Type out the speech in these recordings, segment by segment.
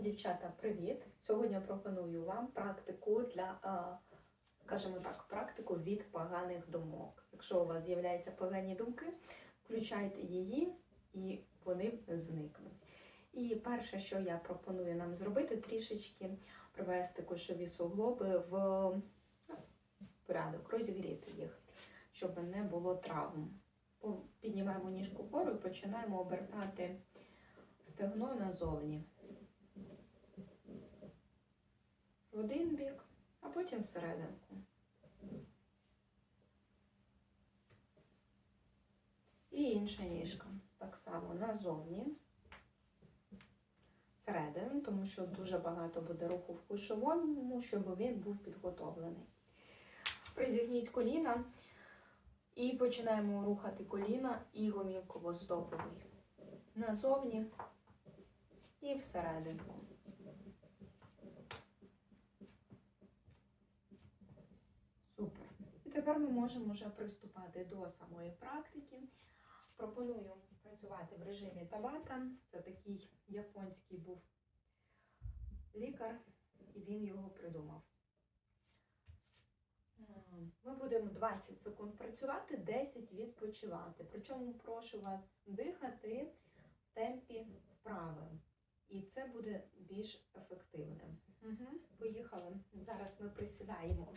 Дівчата, привіт! Сьогодні пропоную вам практику для, е, скажімо так, практику від поганих думок. Якщо у вас з'являються погані думки, включайте її і вони зникнуть. І перше, що я пропоную нам зробити, трішечки привести кошові суглоби в ну, порядок, розігріти їх, щоб не було травм. Піднімаємо ніжку вгору і починаємо обертати стегно назовні. В один бік, а потім всерединку. І інша ніжка. Так само назовні. Всередину, тому що дуже багато буде руху в кушовому, щоб він був підготовлений. Призігніть коліна і починаємо рухати коліна і гомілково-здоповий. Назовні і всерединку. Супер. І тепер ми можемо вже приступати до самої практики. Пропоную працювати в режимі табата. Це такий японський був лікар, і він його придумав. Ми будемо 20 секунд працювати, 10 відпочивати. Причому прошу вас дихати в темпі вправи. І це буде більш ефективним. Угу. Поїхали. Зараз ми присідаємо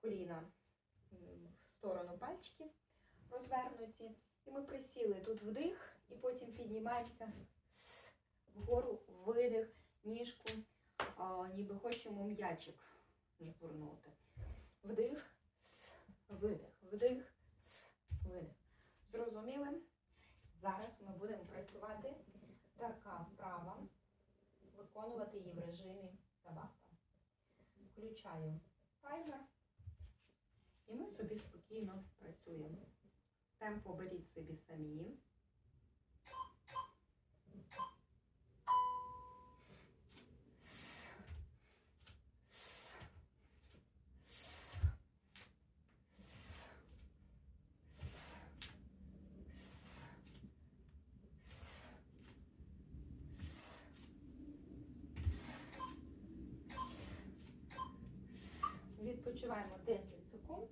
коліна в сторону пальчиків розвернуті. І ми присіли тут вдих, і потім піднімаємося вгору, видих, ніжку, ніби хочемо м'ячик жбурнути. Вдих, видих, вдих, видих. Зрозуміли? Зараз ми будемо працювати така вправа, виконувати її в режимі табата. Включаю таймер. І ми собі спокійно працюємо. Темпо беріть собі самі. Відпочиваємо 10 секунд.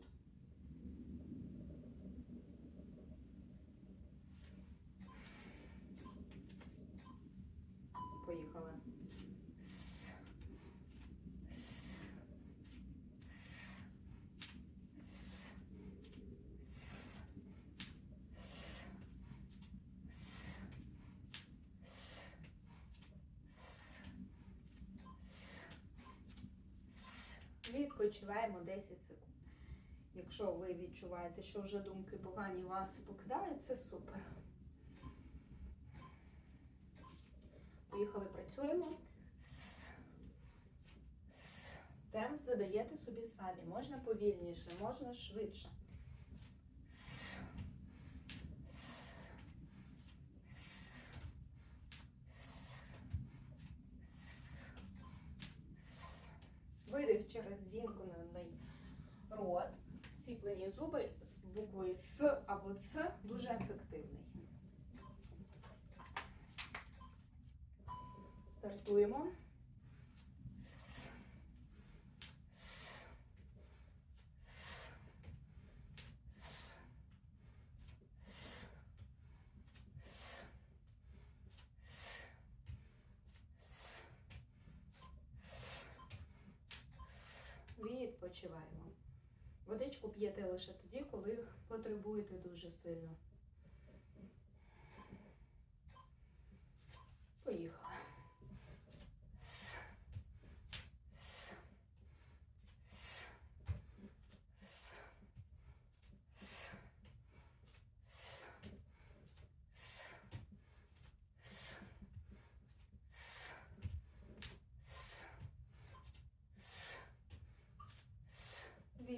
Поїхали. С, с, с, с, с, с, с, с, Відпочиваємо 10 секунд. Якщо ви відчуваєте, що вже думки погані вас покидають, це супер. Поїхали, працюємо. С, с. Темп задаєте собі самі. Можна повільніше, можна швидше. С, с, с, с. Видих через зімкнений рот, сіплені зуби з буквою С або Ц дуже ефективний. Стартуємо. Відпочиваємо. Водичку п'єте лише тоді, коли потребуєте дуже сильно. Поїхали.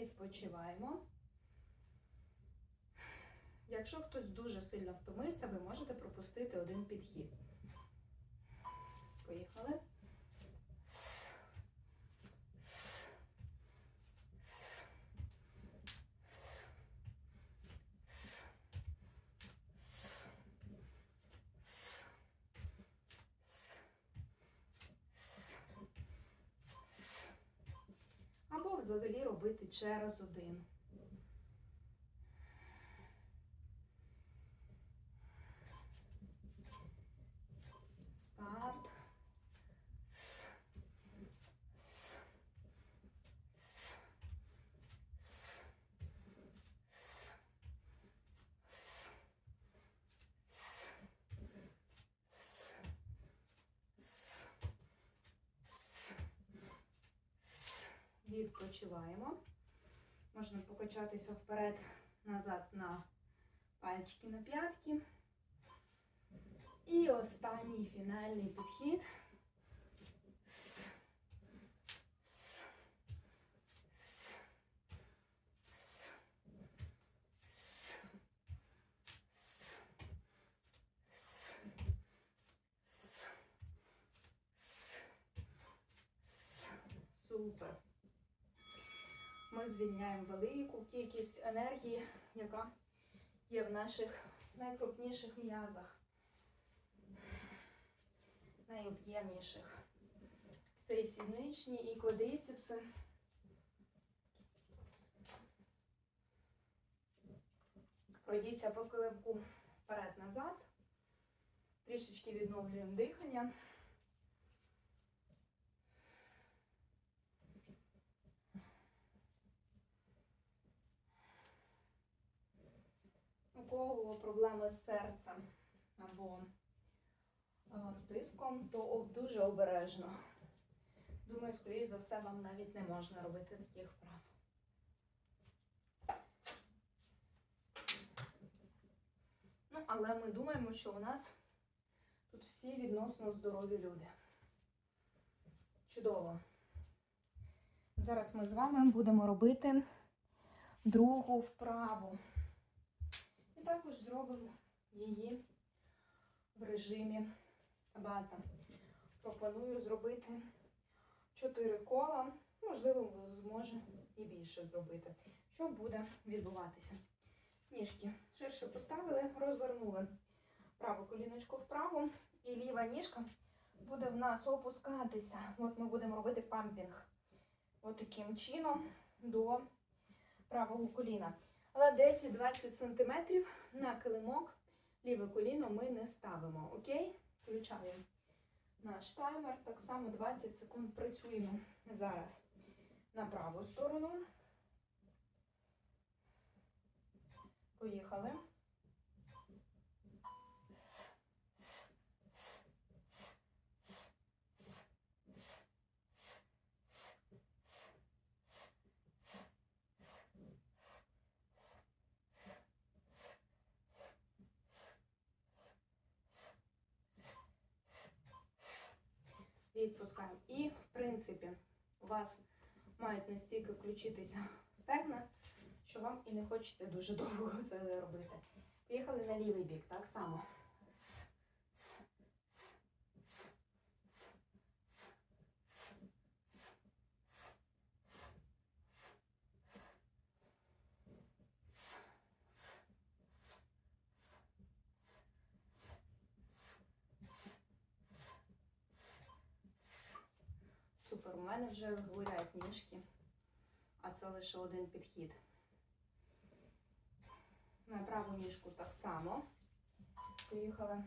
Відпочиваємо. Якщо хтось дуже сильно втомився, ви можете пропустити один підхід. Поїхали. С, с, с, с, с, с, с, взагалі робити через один. Відпочиваємо. Можна покачатися вперед, назад на пальчики на п'ятки. І останній фінальний підхід. С. С. С. С. С. С. С. С. С. Супер. Ми звільняємо велику кількість енергії, яка є в наших найкрупніших м'язах найоб'ємніших. Це і сідничні, і квадріцепси. Пройдіться по килимку вперед-назад. Трішечки відновлюємо дихання. Кого проблеми з серцем або е, з тиском, то дуже обережно. Думаю, скоріш за все, вам навіть не можна робити таких вправ. Ну, але ми думаємо, що у нас тут всі відносно здорові люди. Чудово. Зараз ми з вами будемо робити другу вправу. Також зробимо її в режимі бата. Пропоную зробити 4 кола, можливо, зможе і більше зробити. Що буде відбуватися? Ніжки ширше поставили, розвернули праву коліночку вправо, і ліва ніжка буде в нас опускатися. От ми будемо робити пампінг. От чином до правого коліна. Але 10-20 см на килимок ліве коліно ми не ставимо. Окей? Включаємо наш таймер. Так само 20 секунд працюємо зараз на праву сторону. Поїхали. Відпускаємо. І, в принципі, у вас мають настільки включитися стегна, що вам і не хочеться дуже довго це робити. Поїхали на лівий бік, так само. У мене вже горять ніжки, а це лише один підхід. На праву ніжку так само. Поїхали.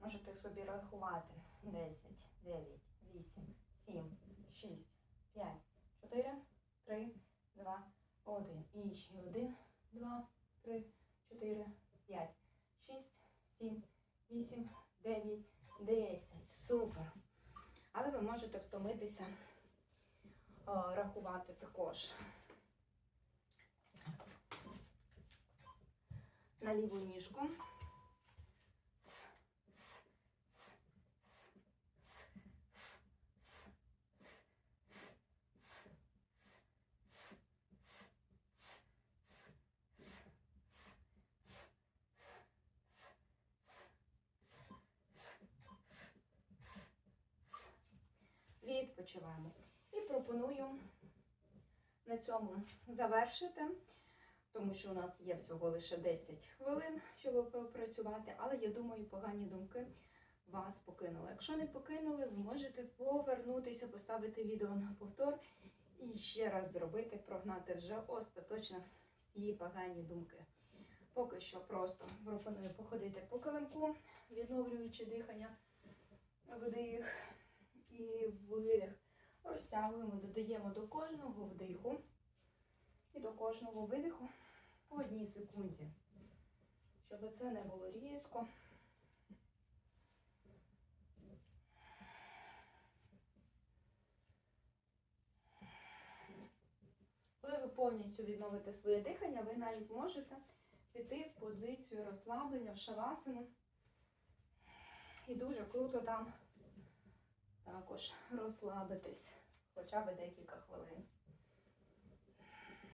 Можете собі рахувати. 10, 9, 8, 7, 6, 5, 4, 3, 2, 1. І ще 1, 2, 3, 4, 5, 6, 7, 8, 9, 10. Супер. Але ви можете втомитися рахувати також. На ліву ніжку. Відпочиваємо. І пропоную на цьому завершити, тому що у нас є всього лише 10 хвилин, щоб попрацювати, але я думаю, погані думки вас покинули. Якщо не покинули, ви можете повернутися, поставити відео на повтор І ще раз зробити, прогнати вже остаточно всі погані думки. Поки що просто пропоную походити по килимку, відновлюючи дихання, вдих і видих. Розтягуємо, додаємо до кожного вдиху і до кожного видиху по одній секунді, щоб це не було різко. Коли ви повністю відновите своє дихання, ви навіть можете піти в позицію розслаблення, в шавасину. І дуже круто там також розслабитись хоча б декілька хвилин.